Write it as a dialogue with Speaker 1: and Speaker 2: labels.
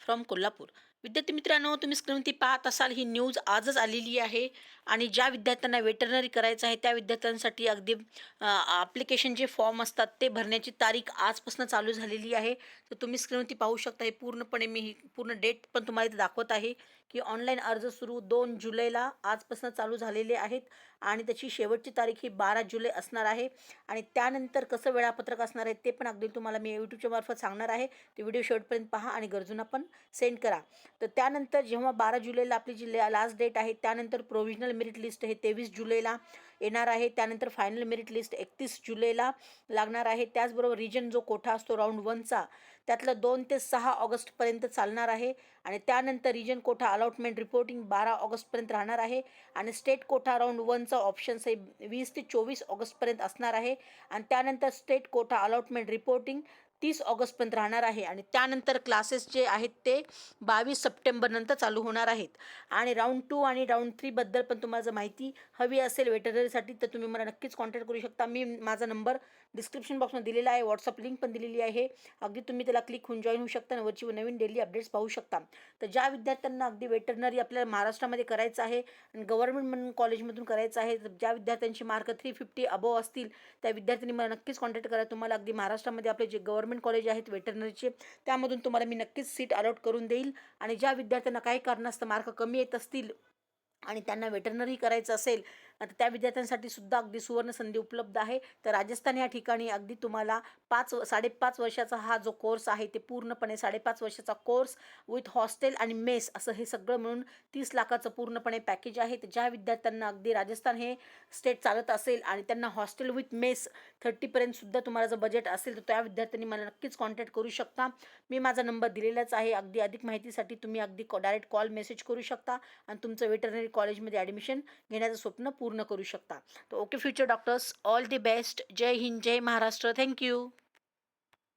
Speaker 1: From Kolhapur. विद्यार्थी मित्रांनो तुम्ही स्क्रीनवरती पाहत असाल ही न्यूज आजच आलेली आहे आणि ज्या विद्यार्थ्यांना वेटरनरी करायचं आहे त्या विद्यार्थ्यांसाठी अगदी ॲप्लिकेशन जे फॉर्म असतात ते भरण्याची तारीख आजपासून चालू झालेली आहे. तर तुम्ही स्क्रीनवरती पाहू शकता हे पूर्णपणे मी ही पूर्ण डेट पण तुम्हाला इथे दाखवत आहे की ऑनलाईन अर्ज सुरू दोन जुलैला आजपासून चालू झालेले आहेत आणि त्याची शेवटची तारीख ही बारा जुलै असणार आहे. आणि त्यानंतर कसं वेळापत्रक असणार आहे ते पण अगदी तुम्हाला मी यूट्यूबच्या मार्फत सांगणार आहे. ते व्हिडिओ शेवटपर्यंत पहा आणि गरजूंना पण सेंड करा. तर त्यानंतर जेव्हा बारा जुलैला आपली जी लास्ट डेट आहे त्यानंतर प्रोव्हिजनल मेरिट लिस्ट हे तेवीस जुलैला येणार आहे. त्यानंतर फायनल मेरिट लिस्ट एकतीस जुलैला लागणार आहे. त्याचबरोबर रिजन जो कोठा असतो राऊंड वनचा त्यातलं दोन ते सहा ऑगस्टपर्यंत चालणार आहे. आणि त्यानंतर रिजन कोठा अलॉटमेंट रिपोर्टिंग बारा ऑगस्टपर्यंत राहणार आहे. आणि स्टेट कोठा राऊंड वनचा ऑप्शन्स हे वीस ते चोवीस ऑगस्टपर्यंत असणार आहे. आणि त्यानंतर स्टेट कोठा अलॉटमेंट रिपोर्टिंग तीस ऑगस्टपर्यंत राहणार आहे आणि त्यानंतर क्लासेस जे आहेत ते बावीस सप्टेंबरनंतर चालू होणार आहेत. आणि राऊंड टू आणि राऊंड थ्रीबद्दल पण तुम्हाला जर माहिती हवी असेल वेटरनरीसाठी तर तुम्ही मला नक्कीच कॉन्टॅक्ट करू शकता. मी माझा नंबर डिस्क्रिप्शन बॉक्समध्ये दिलेला आहे. व्हॉट्सअप लिंक पण दिलेली आहे. अगदी तुम्ही त्याला क्लिक होऊन जॉईन होऊ शकता आणि वरची नवीन डेली अपडेट्स पाहू शकता. तर ज्या विद्यार्थ्यांना अगदी वेटरनरी आपल्याला महाराष्ट्रामध्ये करायचं आहे आणि गव्हर्नमेंट म्हणून कॉलेजमधून करायचं आहे तर ज्या विद्यार्थ्यांची मार्क थ्री फिफ्टी अबोव असतील त्या विद्यार्थ्यांनी मला नक्कीच कॉन्टॅक्ट करा. तुम्हाला अगदी महाराष्ट्रामध्ये आपले जे गव्हर्नमेंट कॉलेज आहेत वेटरनरीचे त्यामधून तुम्हाला मी नक्कीच सीट अलॉट करून देईल. आणि ज्या विद्यार्थ्यांना काही कारणास्तव मार्क कमी येत असतील आणि त्यांना वेटरनरी करायचं असेल आता त्या विद्यार्थ्यांसाठी सुद्धा अगदी सुवर्ण संधी उपलब्ध आहे. तर राजस्थान या ठिकाणी अगदी तुम्हाला पाच साडेपाच वर्षाचा हा जो कोर्स आहे ते पूर्णपणे साडेपाच वर्षाचा कोर्स विथ हॉस्टेल आणि मेस असं हे सगळं मिळून तीस लाखाचं पूर्णपणे पॅकेज आहे. तर ज्या विद्यार्थ्यांना अगदी राजस्थान हे स्टेट चालत असेल आणि त्यांना हॉस्टेल विथ मेस थर्टीपर्यंतसुद्धा तुम्हाला जर बजेट असेल तर त्या विद्यार्थ्यांनी मला नक्कीच कॉन्टॅक्ट करू शकता. मी माझा नंबर दिलेलाच आहे. अगदी अधिक माहितीसाठी तुम्ही अगदी डायरेक्ट कॉल मेसेज करू शकता. आणि तुमचं वेटरनरी कॉलेजमध्ये ॲडमिशन घेण्याचं स्वप्न पूर्ण करू शकता. तर okay future doctors all the best. जय हिंद जय महाराष्ट्र. Thank you